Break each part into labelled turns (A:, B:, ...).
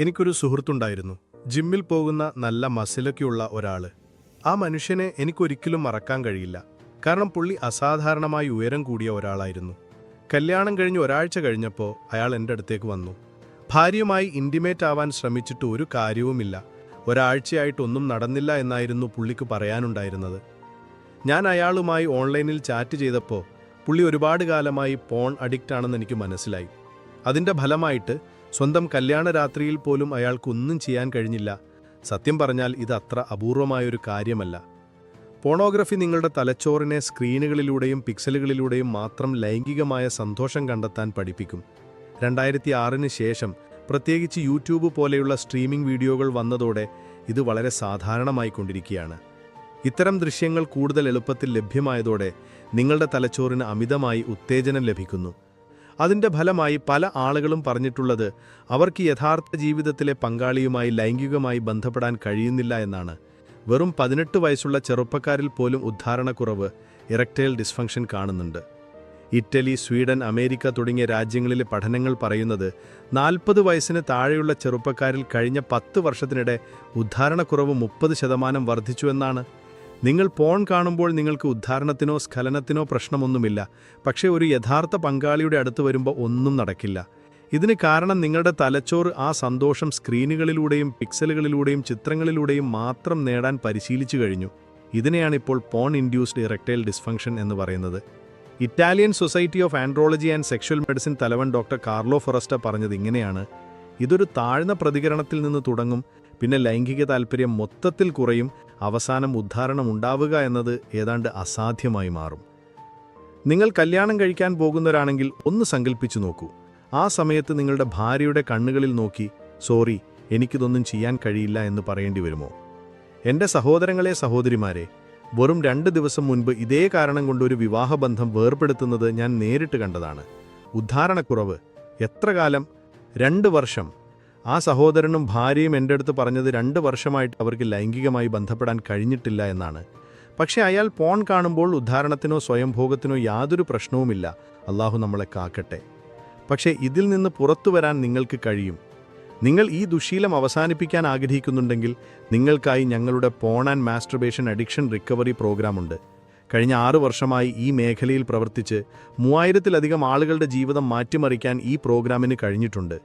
A: എനിക്കൊരു സുഹൃത്തുണ്ടായിരുന്നു. ജിമ്മിൽ പോകുന്ന നല്ല മസിലൊക്കെയുള്ള ഒരാൾ ആ മനുഷ്യനെ എനിക്കൊരിക്കലും മറക്കാൻ കഴിയില്ല. കാരണം പുള്ളി അസാധാരണമായി ഉയരം കൂടിയ ഒരാളായിരുന്നു. കല്യാണം കഴിഞ്ഞ് ഒരാഴ്ച കഴിഞ്ഞപ്പോൾ അയാൾ എന്റെ അടുത്തേക്ക് വന്നു. ഭാര്യയുമായി ഇന്റിമേറ്റ് ആവാൻ ശ്രമിച്ചിട്ട് ഒരു കാര്യവുമില്ല. ഒരാഴ്ചയായിട്ടൊന്നും നടന്നില്ല എന്നായിരുന്നു പുള്ളിക്ക് പറയാനുണ്ടായിരുന്നത്. ഞാൻ അയാളുമായി ഓൺലൈനിൽ ചാറ്റ് ചെയ്തപ്പോൾ പുള്ളി ഒരുപാട് കാലമായി പോൺ അഡിക്റ്റ് ആണെന്ന് എനിക്ക് മനസ്സിലായി. അതിന്റെ ഫലമായിട്ട് സ്വന്തം കല്യാണ രാത്രിയിൽ പോലും അയാൾക്കൊന്നും ചെയ്യാൻ കഴിഞ്ഞില്ല. സത്യം പറഞ്ഞാൽ ഇത് അത്ര അപൂർവമായൊരു കാര്യമല്ല. പോണോഗ്രഫി നിങ്ങളുടെ തലച്ചോറിനെ സ്ക്രീനുകളിലൂടെയും പിക്സലുകളിലൂടെയും മാത്രം ലൈംഗികമായ സന്തോഷം കണ്ടെത്താൻ പഠിപ്പിക്കും. രണ്ടായിരത്തി ആറിന് ശേഷം പ്രത്യേകിച്ച് യൂട്യൂബ് പോലെയുള്ള സ്ട്രീമിംഗ് വീഡിയോകൾ വന്നതോടെ ഇത് വളരെ സാധാരണമായിക്കൊണ്ടിരിക്കുകയാണ്. ഇത്തരം ദൃശ്യങ്ങൾ കൂടുതൽ എളുപ്പത്തിൽ ലഭ്യമായതോടെ നിങ്ങളുടെ തലച്ചോറിന് അമിതമായി ഉത്തേജനം ലഭിക്കുന്നു. അതിന്റെ ഫലമായി പല ആളുകളും പറഞ്ഞിട്ടുള്ളത് അവർക്ക് യഥാർത്ഥ ജീവിതത്തിലെ പങ്കാളിയുമായി ലൈംഗികമായി ബന്ധപ്പെടാൻ കഴിയുന്നില്ല എന്നാണ്. വെറും പതിനെട്ട് വയസ്സുള്ള ചെറുപ്പക്കാരിൽ പോലും ഉദ്ധാരണക്കുറവ് ഇറക്ടൈൽ ഡിസ്ഫങ്ഷൻ കാണുന്നുണ്ട്. ഇറ്റലി സ്വീഡൻ അമേരിക്ക തുടങ്ങിയ രാജ്യങ്ങളിലെ പഠനങ്ങൾ പറയുന്നത് നാൽപ്പത് വയസ്സിന് താഴെയുള്ള ചെറുപ്പക്കാരിൽ കഴിഞ്ഞ പത്ത് വർഷത്തിനിടെ ഉദ്ധാരണക്കുറവ് മുപ്പത് ശതമാനം വർദ്ധിച്ചുവെന്നാണ് നിങ്ങൾ പോൺ കാണുമ്പോൾ നിങ്ങൾക്ക് ഉദ്ധാരണത്തിനോ സ്ഖലനത്തിനോ പ്രശ്നമൊന്നുമില്ല. പക്ഷേ ഒരു യഥാർത്ഥ പങ്കാളിയുടെ അടുത്ത് വരുമ്പോൾ ഒന്നും നടക്കില്ല. ഇതിന് കാരണം നിങ്ങളുടെ തലച്ചോറ് ആ സന്തോഷം സ്ക്രീനുകളിലൂടെയും പിക്സലുകളിലൂടെയും ചിത്രങ്ങളിലൂടെയും മാത്രം നേടാൻ പരിശീലിച്ചു കഴിഞ്ഞു. ഇതിനെയാണ് ഇപ്പോൾ പോൺ ഇൻഡ്യൂസ്ഡ് ഇറക്ടൈൽ ഡിസ്ഫങ്ഷൻ എന്ന് പറയുന്നത്. Italian society of andrology and sexual medicine തലവൻ ഡോക്ടർ കാർലോ ഫൊറസ്റ്റ പറഞ്ഞത് ഇങ്ങനെയാണ്. ഇതൊരു താഴ്ന്ന പ്രതികരണത്തിൽ നിന്ന് തുടങ്ങും. പിന്നെ ലൈംഗിക താൽപ്പര്യം മൊത്തത്തിൽ കുറയും അവസാനം ഉദ്ധാരണം ഉണ്ടാവുക എന്നത് ഏതാണ്ട് അസാധ്യമായി മാറും. നിങ്ങൾ കല്യാണം കഴിക്കാൻ പോകുന്നവരാണെങ്കിൽ ഒന്ന് സങ്കല്പിച്ചു നോക്കൂ. ആ സമയത്ത് നിങ്ങളുടെ ഭാര്യയുടെ കണ്ണുകളിൽ നോക്കി സോറി എനിക്കിതൊന്നും ചെയ്യാൻ കഴിയില്ല എന്ന് പറയേണ്ടി വരുമോ? എന്റെ സഹോദരങ്ങളെ സഹോദരിമാരെ വെറും രണ്ട് ദിവസം മുൻപ് ഇതേ കാരണം കൊണ്ട് ഒരു വിവാഹബന്ധം വേർപെടുത്തുന്നത് ഞാൻ നേരിട്ട് കണ്ടതാണ്. ഉദ്ധാരണക്കുറവ്. എത്ര കാലം? രണ്ട് വർഷം. ആ സഹോദരനും ഭാര്യയും എന്റെ അടുത്ത് പറഞ്ഞത് രണ്ട് വർഷമായിട്ട് അവർക്ക് ലൈംഗികമായി ബന്ധപ്പെടാൻ കഴിഞ്ഞിട്ടില്ല എന്നാണ്. പക്ഷേ അയാൾ പോൺ കാണുമ്പോൾ ഉദ്ധാരണത്തിനോ സ്വയംഭോഗത്തിനോ യാതൊരു പ്രശ്നവുമില്ല. അള്ളാഹു നമ്മളെ കാക്കട്ടെ. പക്ഷേ ഇതിൽ നിന്ന് പുറത്തു വരാൻ നിങ്ങൾക്ക് കഴിയും. നിങ്ങൾ ഈ ദുശീലം അവസാനിപ്പിക്കാൻ ആഗ്രഹിക്കുന്നുണ്ടെങ്കിൽ നിങ്ങൾക്കായി ഞങ്ങളുടെ porn and masturbation addiction recovery പ്രോഗ്രാമുണ്ട്. കഴിഞ്ഞ ആറു വർഷമായി ഈ മേഖലയിൽ പ്രവർത്തിച്ച് മൂവായിരത്തിലധികം ആളുകളുടെ ജീവിതം മാറ്റിമറിക്കാൻ ഈ പ്രോഗ്രാമിന് കഴിഞ്ഞിട്ടുണ്ട്.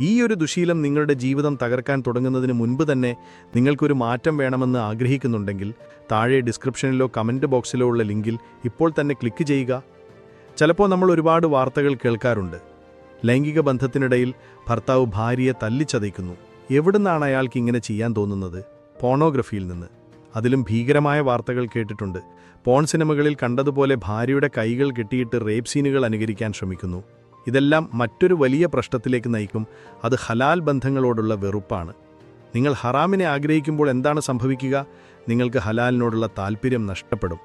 A: ഈ ഒരു ദുശീലം നിങ്ങളുടെ ജീവിതം തകർക്കാൻ തുടങ്ങുന്നതിന് മുൻപ് തന്നെ നിങ്ങൾക്കൊരു മാറ്റം വേണമെന്ന് ആഗ്രഹിക്കുന്നുണ്ടെങ്കിൽ താഴെ ഡിസ്ക്രിപ്ഷനിലോ കമന്റ് ബോക്സിലോ ഉള്ള ലിങ്കിൽ ഇപ്പോൾ തന്നെ ക്ലിക്ക് ചെയ്യുക. ചിലപ്പോൾ നമ്മൾ ഒരുപാട് വാർത്തകൾ കേൾക്കാറുണ്ട്. ലൈംഗിക ബന്ധത്തിനിടയിൽ ഭർത്താവ് ഭാര്യയെ തല്ലിച്ചതയ്ക്കുന്നു. എവിടുന്നാണ് അയാൾക്ക് ഇങ്ങനെ ചെയ്യാൻ തോന്നുന്നത്? പോണോഗ്രഫിയിൽ നിന്ന്. അതിലും ഭീകരമായ വാർത്തകൾ കേട്ടിട്ടുണ്ട്. പോൺ സിനിമകളിൽ കണ്ടതുപോലെ ഭാര്യയുടെ കൈകൾ കെട്ടിയിട്ട് റേപ്പ് സീനുകൾ അനുകരിക്കാൻ ശ്രമിക്കുന്നു. ഇതെല്ലാം മറ്റൊരു വലിയ പ്രശ്നത്തിലേക്ക് നയിക്കും. അത് ഹലാൽ ബന്ധങ്ങളോടുള്ള വെറുപ്പാണ്. നിങ്ങൾ ഹറാമിനെ ആഗ്രഹിക്കുമ്പോൾ എന്താണ് സംഭവിക്കുക? നിങ്ങൾക്ക് ഹലാലിനോടുള്ള താല്പര്യം നഷ്ടപ്പെടും.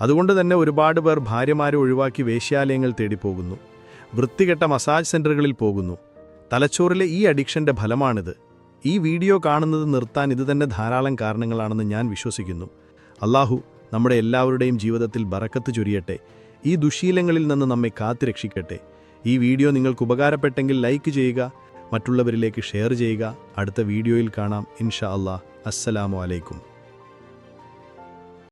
A: അതുകൊണ്ട് തന്നെ ഒരുപാട് പേർ ഭാര്യമാരെ ഒഴിവാക്കി വേശ്യാലയങ്ങൾ തേടിപ്പോകുന്നു. വൃത്തികെട്ട മസാജ് സെന്ററുകളിൽ പോകുന്നു. തലച്ചോറിലെ ഈ അഡിക്ഷന്റെ ഫലമാണിത്. ഈ വീഡിയോ കാണുന്നത് നിർത്താൻ ഇത് തന്നെ ധാരാളം കാരണങ്ങളാണെന്ന് ഞാൻ വിശ്വസിക്കുന്നു. അള്ളാഹു നമ്മുടെ എല്ലാവരുടെയും ജീവിതത്തിൽ ബറക്കത്ത് ചൊരിയട്ടെ. ഈ ദുശീലങ്ങളിൽ നിന്ന് നമ്മെ കാത്തുരക്ഷിക്കട്ടെ. ഈ വീഡിയോ നിങ്ങൾക്ക് ഉപകാരപ്പെട്ടെങ്കിൽ ലൈക്ക് ചെയ്യുക മറ്റുള്ളവരിലേക്ക് ഷെയർ ചെയ്യുക. അടുത്ത വീഡിയോയിൽ കാണാം. ഇൻഷാ അല്ലാ അസ്സലാമു അലൈക്കും.